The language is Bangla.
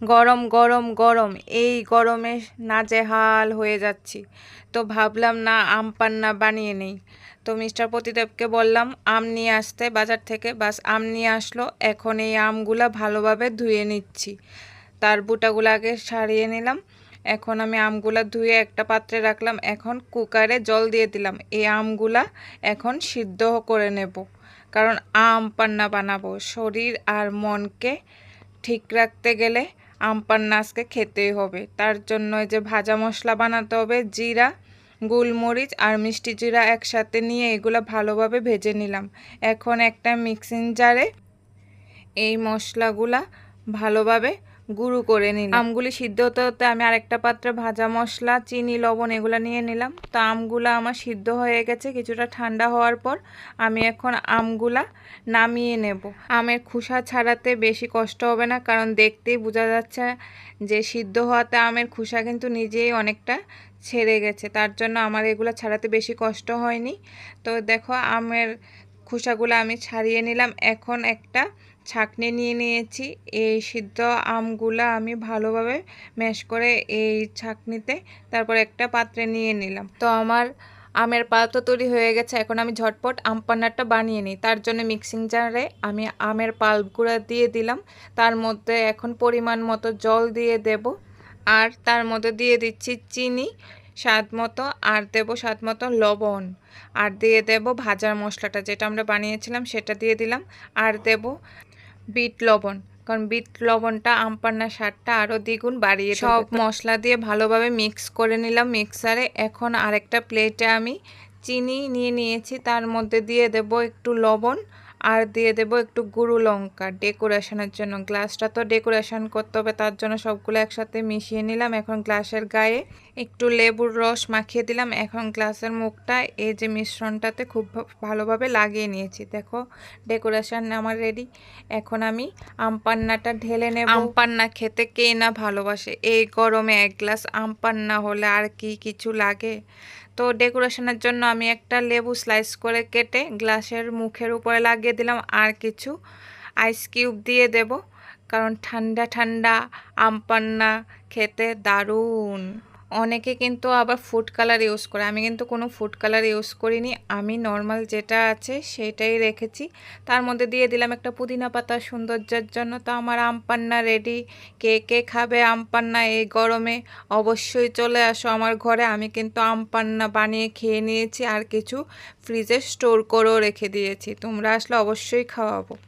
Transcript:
গরম গরম গরম। এই গরমে নাজেহাল হয়ে যাচ্ছি। তো ভাবলাম, না, আম পান্না বানিয়ে নেই। তো মিস্টার প্রতিদেবকে বললাম, আম নিয়ে আসতে, বাজার থেকে। বাস, আম নিয়ে আসলো। এখন এই আমগুলা ভালোভাবে ধুয়ে নিচ্ছি। তার বুটাগুলো আগে সারিয়ে নিলাম। এখন আমি আমগুলা ধুয়ে একটা পাত্রে রাখলাম। এখন কুকারে জল দিয়ে দিলাম। এই আমগুলা এখন সিদ্ধ করে নেব। কারণ আম পান্না বানাবো। শরীর আর মনকে ঠিক রাখতে গেলে আম পান্না আজকে খেতেই হবে। তার জন্য এই যে ভাজা মশলা বানাতে হবে, জিরা, গোলমরিচ আর মিষ্টি জিরা একসাথে নিয়ে এগুলো ভালোভাবে ভেজে নিলাম। এখন একটা মিক্সিং জারে এই মশলাগুলা ভালোভাবে গুঁড়ো করে নিলাম। আমগুলি সিদ্ধ হতে হতে আমি আরেকটা পাত্রে ভাজা মশলা, চিনি, লবণ এগুলো নিয়ে নিলাম। তো আমগুলা আমার সিদ্ধ হয়ে গেছে, কিছুটা ঠান্ডা হওয়ার পর আমি এখন আমগুলা নামিয়ে নেব। আমের খোসা ছাড়াতে বেশি কষ্ট হবে না, কারণ দেখতেই বোঝা যাচ্ছে যে সিদ্ধ হওয়াতে আমের খোসা কিন্তু নিজেই অনেকটা ছেড়ে গেছে। তার জন্য আমার এগুলো ছাড়াতে বেশি কষ্ট হয়নি। তো দেখো, আমের খোসাগুলো আমি ছাড়িয়ে নিলাম। এখন একটা ছাকনি নিয়ে নিয়েছি। এই সিদ্ধ আমগুলো আমি ভালোভাবে ম্যাশ করে এই ছাকনিতে তারপর একটা পাত্রে নিয়ে নিলাম। তো আমার আমের পাতা তৈরি হয়ে গেছে। এখন আমি ঝটপট আম বানিয়ে নিই। তার জন্য মিক্সিং জারে আমি আমের পাল্পগুলো দিয়ে দিলাম। তার মধ্যে এখন পরিমাণ মতো জল দিয়ে দেব। আর তার মধ্যে দিয়ে দিচ্ছি চিনি। স্বাদ মতো আর দেবো স্বাদ মতো লবণ। আর দিয়ে দেব ভাজার মশলাটা যেটা আমরা বানিয়েছিলাম সেটা দিয়ে দিলাম। আর দেব বিট লবণ কারণ বিট লবণটা আমপান্নার স্বাদটা আরও দ্বিগুণ বাড়িয়ে সব মশলা দিয়ে ভালোভাবে মিক্স করে নিলাম মিক্সারে। এখন আরেকটা প্লেটে আমি চিনি নিয়ে নিয়েছি তার মধ্যে দিয়ে দেব একটু লবণ আর দিয়ে দেব একটু গুঁড়ো লঙ্কা ডেকোরেশনের জন্য। গ্লাসটা তো ডেকোরেশন করতে হবে, তার জন্য সবগুলো একসাথে মিশিয়ে নিলাম। এখন গ্লাসের গায়ে একটু লেবুর রস মাখিয়ে দিলাম। এখন গ্লাসের মুখটা এই যে মিশ্রণটাতে খুব ভালোভাবে লাগিয়ে নিয়েছি। দেখো, ডেকোরেশন আমার রেডি। এখন আমি আমপান্নাটা ঢেলে নেব। আমপান্না খেতে কে না ভালোবাসে? এই গরমে এক গ্লাস আমপান্না হলে আর কি কিছু লাগে? তো ডেকোরেশনের জন্য আমি একটা লেবু স্লাইস করে কেটে গ্লাসের মুখের উপরে লাগিয়ে দিলাম আর কিছু আইস কিউব দিয়ে দেব। কারণ ঠান্ডা ঠান্ডা আমপান্না খেতে দারুণ। অনেকে কিন্তু আবার ফুড কালার ইউজ করে। আমি কিন্তু কোনো ফুড কালার ইউজ করিনি। আমি নর্মাল যেটা আছে সেটাই রেখেছি। তার মধ্যে দিয়ে দিলাম একটা পুদিনা পাতা সৌন্দর্যের জন্য। তো আমার আম পান্না রেডি কে কে খাবে আম পান্না এই গরমে? অবশ্যই চলে আসো আমার ঘরে। আমি কিন্তু আম পান্না বানিয়ে খেয়ে নিয়েছি। আর কিছু ফ্রিজে স্টোর করেও রেখে দিয়েছি। তোমরা আসলে অবশ্যই খাওয়াবো।